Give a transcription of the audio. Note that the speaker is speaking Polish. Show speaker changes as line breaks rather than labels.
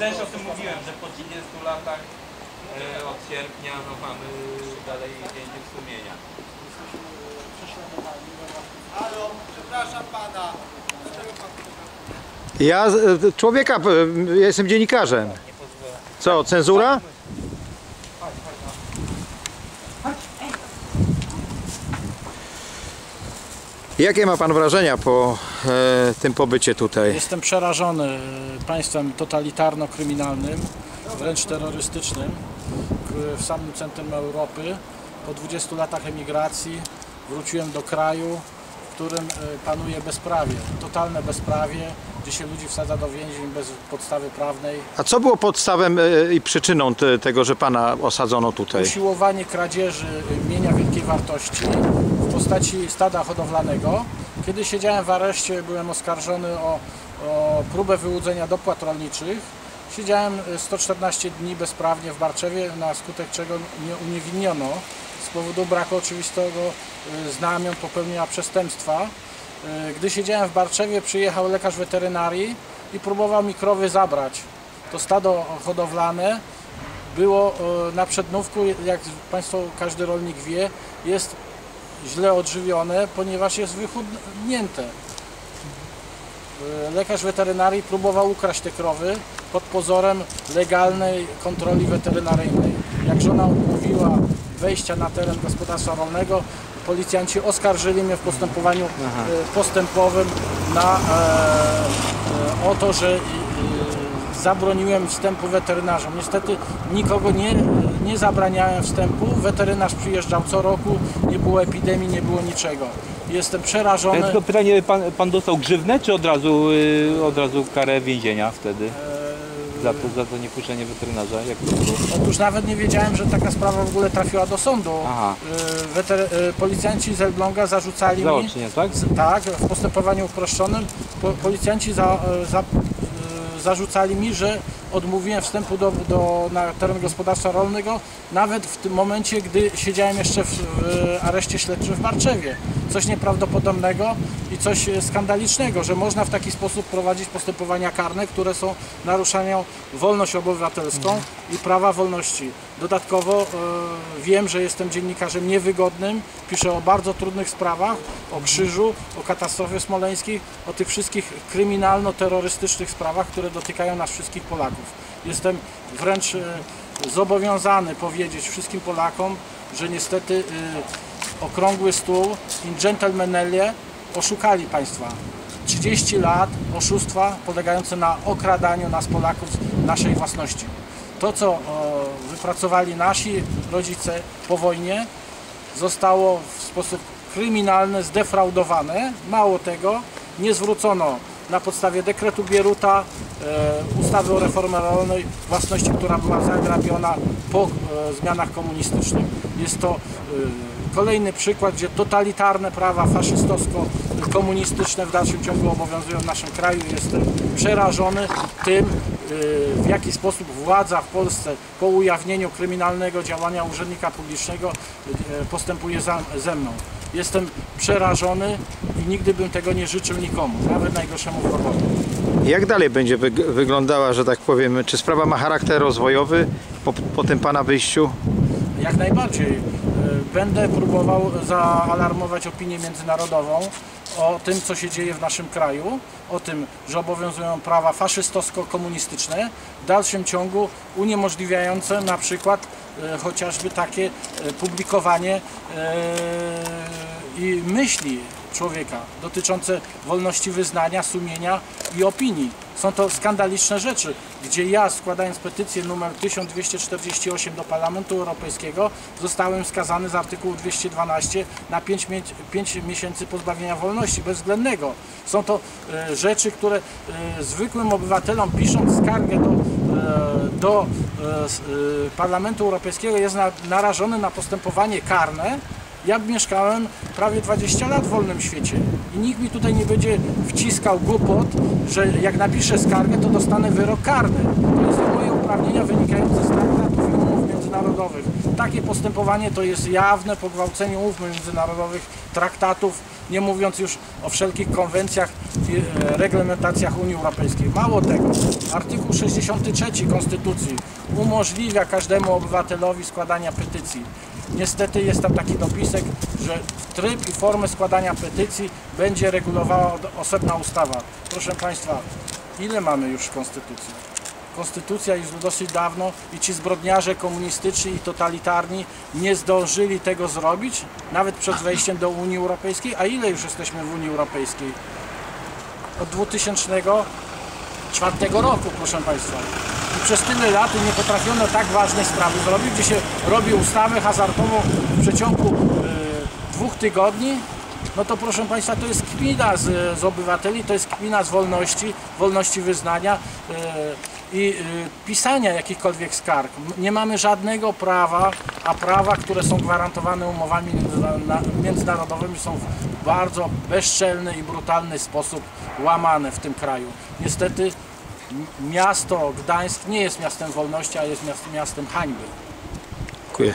ja też o tym mówiłem, że po 30 latach e, od sierpnia no, mamy dalej dzień sumienia.
Halo, przepraszam pana.
Ja e, człowieka, e, jestem dziennikarzem. Co, cenzura? Jakie ma pan wrażenia po e, tym pobycie tutaj?
Jestem przerażony e, państwem totalitarno-kryminalnym, wręcz terrorystycznym w samym centrum Europy. Po 20 latach emigracji wróciłem do kraju, w którym e, panuje bezprawie, totalne bezprawie, gdzie się ludzi wsadza do więzień bez podstawy prawnej.
A co było podstawem e, i przyczyną te, tego, że pana osadzono tutaj?
Usiłowanie kradzieży mienia wielkiej wartości postaci stada hodowlanego. Kiedy siedziałem w areszcie, byłem oskarżony o, o próbę wyłudzenia dopłat rolniczych. Siedziałem y, 114 dni bezprawnie w Barczewie, na skutek czego mnie uniewinniono z powodu braku oczywistego y, znamion popełnienia przestępstwa. Y, Gdy siedziałem w Barczewie, przyjechał lekarz weterynarii i próbował mi krowy zabrać. To stado hodowlane było e, na przednówku, jak Państwo, każdy rolnik wie, jest źle odżywione, ponieważ jest wychudnięte. E, Lekarz weterynarii próbował ukraść te krowy pod pozorem legalnej kontroli weterynaryjnej. Jak żona odmówiła wejścia na teren gospodarstwa rolnego, policjanci oskarżyli mnie w postępowaniu e, postępowym na, e, e, o to, że e, zabroniłem wstępu weterynarzom. Niestety nikogo nie, nie zabraniałem wstępu. Weterynarz przyjeżdżał co roku, nie było epidemii, nie było niczego. Jestem
Ja
przerażony.
tylko pytanie, pan, pan dostał grzywnę, czy od razu, y, od razu karę więzienia wtedy? Za to, za to niepuszczenie weterynarza? Jak to było?
Otóż nawet nie wiedziałem, że taka sprawa w ogóle trafiła do sądu.
Aha.
Y, Weter, y, policjanci z Elbląga zarzucali mi,
Zaocznie, tak?
z- tak, w postępowaniu uproszczonym po, policjanci za, y, za, zarzucali mi, że odmówiłem wstępu do, do, na teren gospodarstwa rolnego nawet w tym momencie, gdy siedziałem jeszcze w, w areszcie śledczym w Barczewie. Coś nieprawdopodobnego i coś e, skandalicznego, że można w taki sposób prowadzić postępowania karne, które są naruszaniem wolność obywatelską i prawa wolności. Dodatkowo e, wiem, że jestem dziennikarzem niewygodnym, piszę o bardzo trudnych sprawach, o krzyżu, o katastrofie smoleńskiej, o tych wszystkich kryminalno-terrorystycznych sprawach, które dotykają nas wszystkich Polaków. Jestem wręcz e, zobowiązany powiedzieć wszystkim Polakom, że niestety e, okrągły stół i dżentelmenelie oszukali państwa. 30 lat oszustwa polegające na okradaniu nas Polaków naszej własności. To, co wypracowali nasi rodzice po wojnie, zostało w sposób kryminalny zdefraudowane. Mało tego, nie zwrócono na podstawie dekretu Bieruta, e, ustawy o reformie rolnej, własności, która była zagrabiona po e, zmianach komunistycznych. Jest to e, kolejny przykład, gdzie totalitarne prawa faszystowsko-komunistyczne w dalszym ciągu obowiązują w naszym kraju. Jestem przerażony tym, w jaki sposób władza w Polsce po ujawnieniu kryminalnego działania urzędnika publicznego postępuje ze mną. Jestem przerażony i nigdy bym tego nie życzył nikomu, nawet najgorszemu wrogowi.
Jak dalej będzie wyg- wyglądała, że tak powiem, czy sprawa ma charakter rozwojowy po, po tym pana wyjściu?
Jak najbardziej. Będę próbował zaalarmować opinię międzynarodową o tym, co się dzieje w naszym kraju, o tym, że obowiązują prawa faszystowsko-komunistyczne, w dalszym ciągu uniemożliwiające na przykład e, chociażby takie e, publikowanie e, i myśli człowieka dotyczące wolności wyznania, sumienia i opinii. Są to skandaliczne rzeczy, gdzie ja składając petycję numer 1248 do Parlamentu Europejskiego zostałem skazany z artykułu 212 na 5, 5 miesięcy pozbawienia wolności bezwzględnego. Są to e, rzeczy, które e, zwykłym obywatelom pisząc skargę do, e, do e, e, Parlamentu Europejskiego jest na, narażony na postępowanie karne, ja mieszkałem prawie 20 lat w wolnym świecie i nikt mi tutaj nie będzie wciskał głupot, że jak napiszę skargę, to dostanę wyrok karny. To są moje uprawnienia wynikające z traktatów i umów międzynarodowych. takie postępowanie to jest jawne pogwałcenie umów międzynarodowych, traktatów, nie mówiąc już o wszelkich konwencjach i e, reglamentacjach Unii Europejskiej. Mało tego, artykuł 63 Konstytucji umożliwia każdemu obywatelowi składania petycji. Niestety jest tam taki dopisek, że tryb i formę składania petycji będzie regulowała osobna ustawa. Proszę Państwa, ile mamy już w Konstytucji? Konstytucja już dosyć dawno i ci zbrodniarze komunistyczni i totalitarni nie zdążyli tego zrobić, nawet przed wejściem do Unii Europejskiej. A ile już jesteśmy w Unii Europejskiej? Od 2004 roku, proszę Państwa. I przez tyle lat nie potrafiono tak ważnej sprawy zrobić, gdzie się robi ustawę hazardową w przeciągu e, dwóch tygodni, no to proszę Państwa, to jest kpina z, z obywateli, to jest kpina z wolności, wolności wyznania e, i e, pisania jakichkolwiek skarg. Nie mamy żadnego prawa, a prawa, które są gwarantowane umowami międzyna- na- międzynarodowymi są w bardzo bezczelny i brutalny sposób łamane w tym kraju. Niestety miasto Gdańsk nie jest miastem wolności, a jest miast- miastem hańby.
Dziękuję.